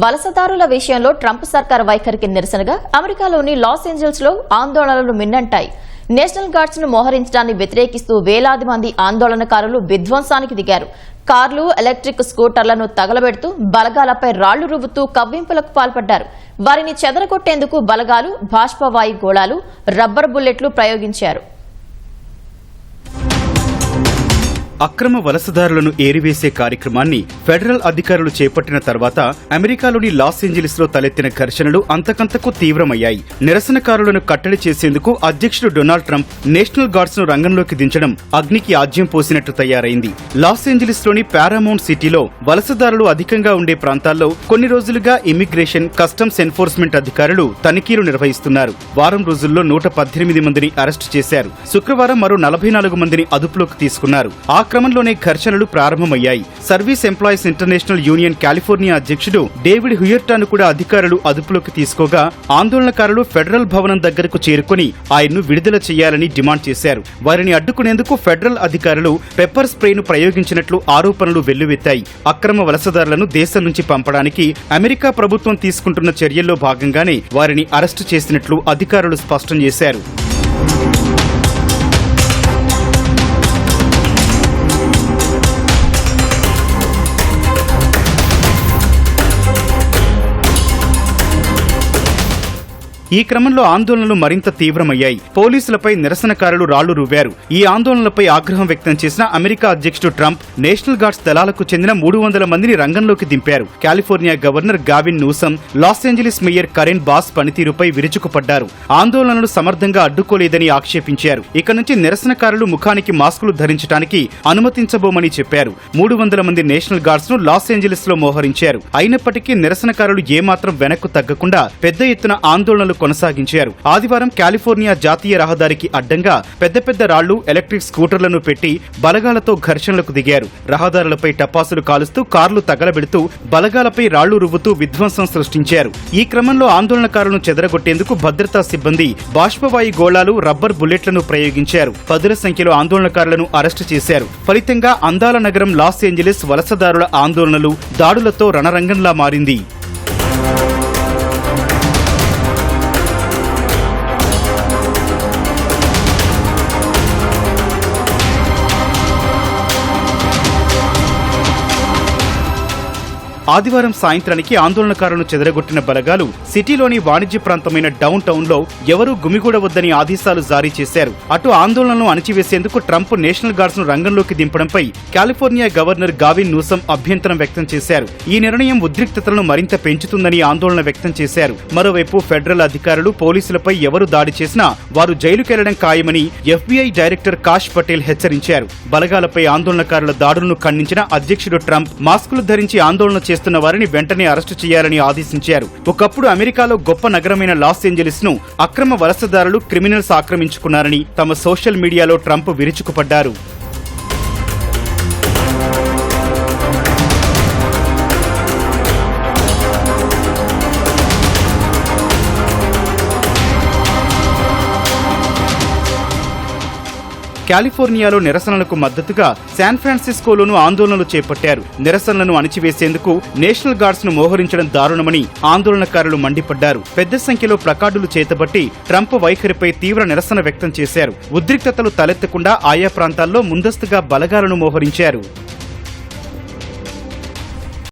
వలసదారుల విషయంలో ట్రంప్ సర్కార్ వైఖరికి నిరసనగా అమెరికాలోని లాస్ ఏంజల్స్లో ఆందోళనలు మిన్నంటాయి. నేషనల్ గార్డ్స్ను మోహరించడాన్ని వ్యతిరేకిస్తూ వేలాది మంది ఆందోళనకారులు విధ్వంసానికి దిగారు. కార్లు ఎలక్ట్రిక్ స్కూటర్లను తగలబెడుతూ బలగాలపై రాళ్ళు రువ్వుతూ కవ్వింపులకు పాల్పడ్డారు. వారిని చెదరగొట్టేందుకు బలగాలు బాష్పవాయు గోళాలు రబ్బర్ బుల్లెట్లు ప్రయోగించారు. అక్రమ వలసదారులను ఏరివేసే కార్యక్రమాన్ని ఫెడరల్ అధికారులు చేపట్టిన తర్వాత అమెరికాలోని లాస్ ఏంజలీస్లో తలెత్తిన ఘర్షణలు అంతకంతకు తీవ్రమయ్యాయి. నిరసనకారులను కట్టడి చేసేందుకు అధ్యక్షుడు డొనాల్డ్ ట్రంప్ నేషనల్ గార్డ్స్ను రంగంలోకి దించడం అగ్నికి ఆజ్యం పోసినట్టు తయారైంది. లాస్ ఏంజలీస్లోని పారామౌంట్ సిటీలో వలసదారులు అధికంగా ఉండే ప్రాంతాల్లో కొన్ని రోజులుగా ఇమ్మిగ్రేషన్ కస్టమ్స్ ఎన్ఫోర్స్మెంట్ అధికారులు తనిఖీలు నిర్వహిస్తున్నారు. వారం రోజుల్లో నూట పద్దెనిమిది మందిని అరెస్టు చేశారు. శుక్రవారం మరో నలభై నాలుగు మందిని అదుపులోకి తీసుకున్నారు. ఆ క్రమంలోనే ఘర్షణలు ప్రారంభమయ్యాయి. Service employees international union California అధ్యక్షుడు డేవిడ్ హుయర్టాను కూడా అధికారులు అదుపులోకి తీసుకోగా ఆందోళనకారులు ఫెడరల్ భవనం దగ్గరకు చేరుకుని ఆయన్ను విడుదల చేయాలని డిమాండ్ చేశారు. వారిని అడ్డుకునేందుకు ఫెడరల్ అధికారులు పెప్పర్ స్ప్రేను ప్రయోగించినట్లు ఆరోపణలు వెల్లువెత్తాయి. అక్రమ వలసదారులను దేశం నుంచి పంపడానికి అమెరికా ప్రభుత్వం తీసుకుంటున్న చర్యల్లో భాగంగానే వారిని అరెస్టు చేసినట్లు అధికారులు స్పష్టం చేశారు. ఈ క్రమంలో ఆందోళనలు మరింత తీవ్రమయ్యాయి. పోలీసులపై నిరసనకారులు రాళ్ళు రువ్వారు. ఈ ఆందోళనలపై ఆగ్రహం వ్యక్తం చేసిన అమెరికా అధ్యక్షుడు ట్రంప్ నేషనల్ గార్డ్స్ దళాలకు చెందిన మూడు వందల మందిని రంగంలోకి దింపారు. California governor Gavin Newsom Los Angeles mayor Karen Bass పనితీరుపై విరుచుకుపడ్డారు. ఆందోళనలు సమర్థంగా అడ్డుకోలేదని ఆక్షేపించారు. ఇక నుంచి నిరసనకారులు ముఖానికి మాస్కులు ధరించడానికి అనుమతించబోమని చెప్పారు. మూడు వందల మంది నేషనల్ గార్డ్స్ను లాస్ ఏంజలీస్లో మోహరించారు. అయినప్పటికీ నిరసనకారులు ఏమాత్రం వెనక్కు తగ్గకుండా పెద్ద ఎత్తున ఆందోళనలు కొనసాగించారు. ఆదివారం కాలిఫోర్నియా జాతీయ రహదారికి అడ్డంగా పెద్ద పెద్ద రాళ్ళు ఎలక్ట్రిక్ స్కూటర్లను పెట్టి బలగాలతో ఘర్షణలకు దిగారు. రహదారులపై టపాసులు కాలుస్తూ కార్లు తగలబెడుతూ బలగాలపై రాళ్ళు రువ్వుతూ విధ్వంసం సృష్టించారు. ఈ క్రమంలో ఆందోళనకారులను చెదరగొట్టేందుకు భద్రతా సిబ్బంది బాష్పవాయు గోళాలు రబ్బర్ బుల్లెట్లను ప్రయోగించారు. పదుల సంఖ్యలో ఆందోళనకారులను అరెస్టు చేశారు. ఫలితంగా అందాల నగరం లాస్ ఏంజలీస్ వలసదారుల ఆందోళనలు దాడులతో రణరంగంలా మారింది. ఆదివారం సాయంత్రానికి ఆందోళనకారులను చెదరగొట్టిన బలగాలు సిటీలోని వాణిజ్య ప్రాంతమైన డౌన్ టౌన్లో ఎవరూ గుమిగూడవద్దని ఆదేశాలు జారీ చేశారు. అటు ఆందోళనలను అణచివేసేందుకు ట్రంప్ నేషనల్ గార్డ్స్ను రంగంలోకి దింపడంపై కాలిఫోర్నియా గవర్నర్ గావిన్ నూసం అభ్యంతరం వ్యక్తం చేశారు. ఈ నిర్ణయం ఉద్రిక్తతలను మరింత పెంచుతుందని ఆందోళన వ్యక్తం చేశారు. మరోవైపు ఫెడరల్ అధికారులు పోలీసులపై ఎవరు దాడి చేసినా వారు జైలుకెళ్ళడం ఖాయమని ఎఫ్బీఐ డైరెక్టర్ కాష్ పటేల్ హెచ్చరించారు. బలగాలపై ఆందోళనకారుల దాడులను ఖండించిన అధ్యక్షుడు ట్రంప్ మాస్కులు ధరించి ఆందోళన చేస్తున్న వారిని వెంటనే అరెస్టు చేయాలని ఆదేశించారు. ఒకప్పుడు అమెరికాలో గొప్ప నగరమైన లాస్ ఏంజలీస్ను అక్రమ వలసదారులు క్రిమినల్స్ ఆక్రమించుకున్నారని తమ సోషల్ మీడియాలో ట్రంప్ విరుచుకుపడ్డారు. కాలిఫోర్నియాలో నిరసనలకు మద్దతుగా శాన్ ఫ్రాన్సిస్కోలోనూ ఆందోళనలు చేపట్టారు. నిరసనలను అణిచివేసేందుకు నేషనల్ గార్డ్స్ను మోహరించడం దారుణమని ఆందోళనకారులు మండిపడ్డారు. పెద్ద సంఖ్యలో ప్లకార్డులు చేతబట్టి ట్రంప్ వైఖరిపై తీవ్ర నిరసన వ్యక్తం చేశారు. ఉద్రిక్తతలు తలెత్తకుండా ఆయా ప్రాంతాల్లో ముందస్తుగా బలగాలను మోహరించారు.